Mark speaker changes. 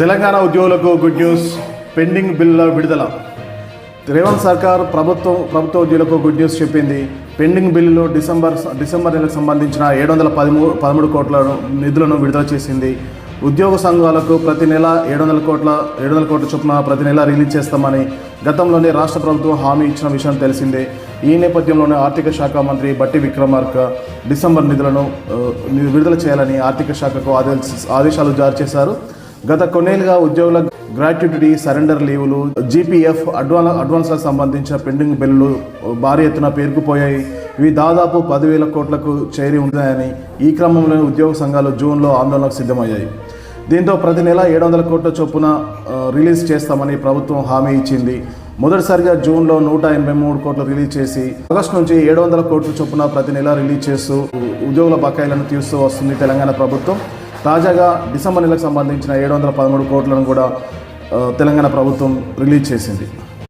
Speaker 1: తెలంగాణ ఉద్యోగులకు good news pending బిల్లుల విడుదల. రేవంత్ సర్కార్ ప్రభుత్వం ప్రభుత్వ ఉద్యోగులకు గుడ్ న్యూస్ చెప్పింది. పెండింగ్ బిల్లులు డిసెంబర్ డిసెంబర్ నెలకు సంబంధించిన ఏడు వందల పదమూడు పదమూడు కోట్ల నిధులను విడుదల చేసింది. ఉద్యోగ సంఘాలకు ప్రతి నెల ఏడు వందల కోట్ల ఏడు వందల కోట్ల చొప్పున ప్రతి నెల రిలీజ్ చేస్తామని గతంలోనే రాష్ట్ర ప్రభుత్వం హామీ ఇచ్చిన విషయం తెలిసిందే. ఈ నేపథ్యంలోనే ఆర్థిక శాఖ మంత్రి బట్టి విక్రమార్క డిసెంబర్ నిధులను విడుదల చేయాలని ఆర్థిక శాఖకు ఆదేశాలు జారీ చేశారు. గత కొన్నేళ్ళుగా ఉద్యోగుల గ్రాట్యుటీ సరెండర్ లీవులు జీపీఎఫ్ అడ్వాన్ అడ్వాన్స్లకు సంబంధించిన పెండింగ్ బిల్లులు భారీ ఎత్తున పేరుకుపోయాయి. ఇవి దాదాపు పదివేల కోట్లకు చేరి ఉన్నాయని ఈ క్రమంలోనే ఉద్యోగ సంఘాలు జూన్లో ఆందోళనకు సిద్ధమయ్యాయి. దీంతో ప్రతి నెల ఏడు వందల కోట్ల చొప్పున రిలీజ్ చేస్తామని ప్రభుత్వం హామీ ఇచ్చింది. మొదటిసారిగా జూన్లో నూట ఎనభై మూడు కోట్లు రిలీజ్ చేసి ఆగస్టు నుంచి ఏడు వందల కోట్ల చొప్పున ప్రతి నెల రిలీజ్ చేస్తూ ఉద్యోగుల బకాయిలను తీస్తూ వస్తుంది తెలంగాణ ప్రభుత్వం. తాజాగా డిసెంబర్ నెలకు సంబంధించిన ఏడు వందల పదమూడు కోట్లను కూడా తెలంగాణ ప్రభుత్వం రిలీజ్ చేసింది.